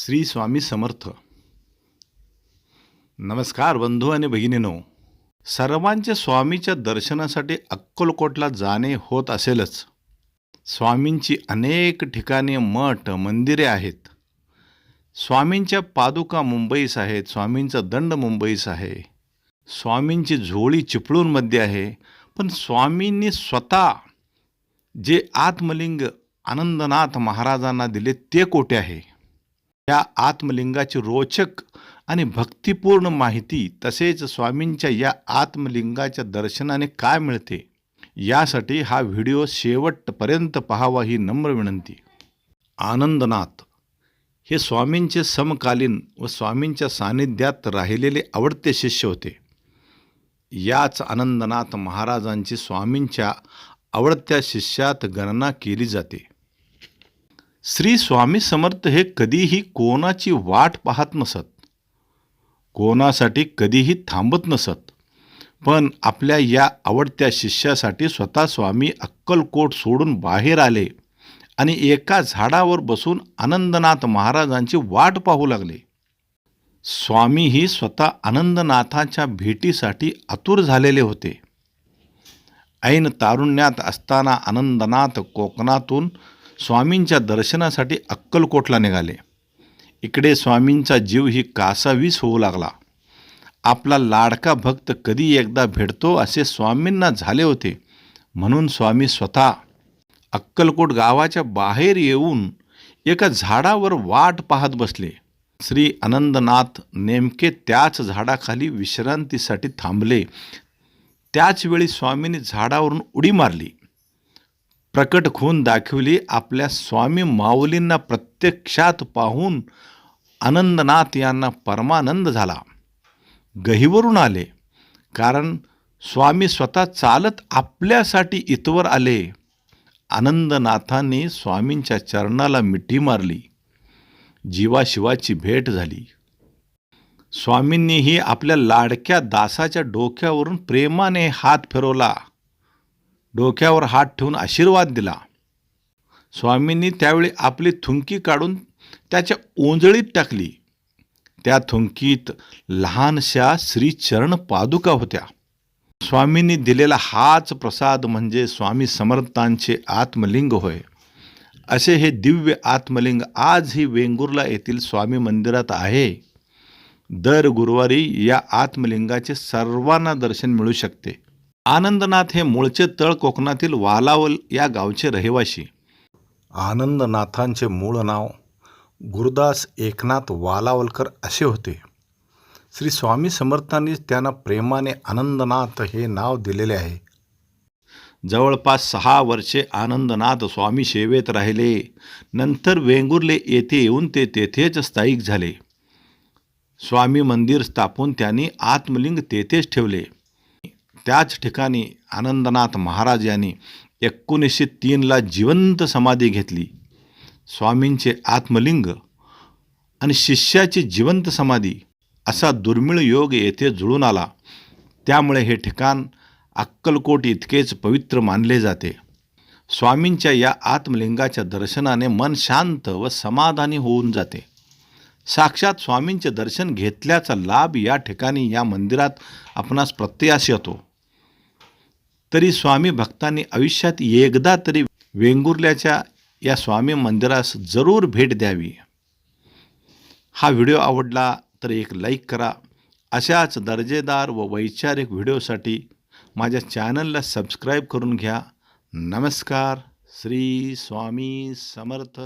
श्री स्वामी समर्थ. नमस्कार बंधू आणि भगिनीनो. सर्वांच्या स्वामीच्या दर्शनासाठी अक्कलकोटला जाणे होत असेलच. स्वामींची अनेक ठिकाणी मठ मंदिरे आहेत. स्वामींच्या पादुका मुंबईस आहेत स्वामींचा दंड मुंबईस आहे. स्वामींची झोळी चिपळूणमध्ये आहे पण स्वामींनी स्वतः जे आत्मलिंग आनंदनाथ महाराजांना दिले ते कोठे आहे? या आत्मलिंगाची रोचक आणि भक्तिपूर्ण माहिती तसेच स्वामींच्या या आत्मलिंगाच्या दर्शनाने काय मिळते यासाठी हा व्हिडिओ शेवटपर्यंत पाहावा ही नम्र विनंती. आनंदनाथ. हे स्वामींचे समकालीन व स्वामींच्या सानिध्यात राहिलेले आवडते शिष्य होते. याच आनंदनाथ महाराजांची स्वामींच्या आवडत्या शिष्यात गणना केली जाते. श्री स्वामी समर्थ हे कधीही कोणाची वाट पाहत नसत. कोणासाठी कधीही थांबत नसत. पण आपल्या या आवडत्या शिष्यासाठी स्वतः स्वामी अक्कलकोट सोडून बाहेर आले आणि एका झाडावर बसून आनंदनाथ महाराजांची वाट पाहू लागले. स्वामीही स्वतः आनंदनाथाच्या भेटीसाठी आतुर झालेले होते. ऐन तारुण्यात असताना आनंदनाथ कोकणातून स्वामींच्या दर्शनासाठी अक्कलकोटला निघाले. इकडे स्वामींचा जीव ही कासावीस होऊ लागला. आपला लाडका भक्त कधी एकदा भेटतो असे स्वामींना झाले होते. म्हणून स्वामी स्वतः अक्कलकोट गावाच्या बाहेर येऊन एका झाडावर वाट पाहत बसले. श्री आनंदनाथ नेमके त्याच झाडाखाली विश्रांतीसाठी थांबले. त्याचवेळी स्वामींनी झाडावरून उडी मारली. प्रकट खून दाखवली आपल्या स्वामी माऊलींना प्रत्यक्षात पाहून आनंदनाथ यांना परमानंद झाला. गहीवरून आले. कारण स्वामी स्वतः चालत आपल्यासाठी इतवर आले. आनंदनाथांनी स्वामींच्या चरणाला मिठी मारली. जीवाशिवाची भेट झाली. स्वामींनीही आपल्या लाडक्या दासाच्या डोक्यावरून प्रेमाने हात फिरवला. डोक्यावर हात ठेवून आशीर्वाद दिला. स्वामींनी त्यावेळी आपली थुंकी काढून त्याच्या ओंजळीत टाकली. त्या थुंकीत लहानशा श्रीचरण पादुका होत्या. स्वामींनी दिलेला हाच प्रसाद म्हणजे स्वामी समर्थांचे आत्मलिंग होय. असे हे दिव्य आत्मलिंग आजही वेंगुर्ला येथील स्वामी मंदिरात आहे. दर गुरुवारी या आत्मलिंगाचे सर्वांना दर्शन मिळू शकते. आनंदनाथ हे मूळचे तळ कोकणातील वालावल या गावचे रहिवाशी. आनंदनाथांचे मूळ नाव गुरुदास एकनाथ वालावलकर असे होते. श्री स्वामी समर्थांनी त्यांना प्रेमाने आनंदनाथ हे नाव दिलेले आहे. जवळपास सहा वर्षे आनंदनाथ स्वामी सेवेत राहिले. नंतर वेंगुर्ले येथे येऊन ते तेथेच स्थायिक झाले. स्वामी मंदिर स्थापून त्यांनी आत्मलिंग तेथेच ठेवले. त्याच ठिकाणी आनंदनाथ महाराज यांनी एकोणीसशे तीनला जिवंत समाधी घेतली. स्वामींचे आत्मलिंग आणि शिष्याची जिवंत समाधी असा दुर्मिळ योग येथे जुळून आला. त्यामुळे हे ठिकाण अक्कलकोट इतकेच पवित्र मानले जाते. स्वामींच्या या आत्मलिंगाच्या दर्शनाने मन शांत व समाधानी होऊन जाते. साक्षात स्वामींचे दर्शन घेतल्याचा लाभ या ठिकाणी या मंदिरात आपणास प्रत्ययास येतो. तरी स्वामी भक्तांनी आयुष्यात एकदा तरी वेंगुर्ल्याच्या या स्वामी मंदिरास जरूर भेट द्यावी. हा व्हिडिओ आवडला तर एक लाईक करा. अशाच दर्जेदार व वैचारिक व्हिडिओसाठी माझ्या चॅनलला सबस्क्राईब करून घ्या. नमस्कार. श्री स्वामी समर्थ.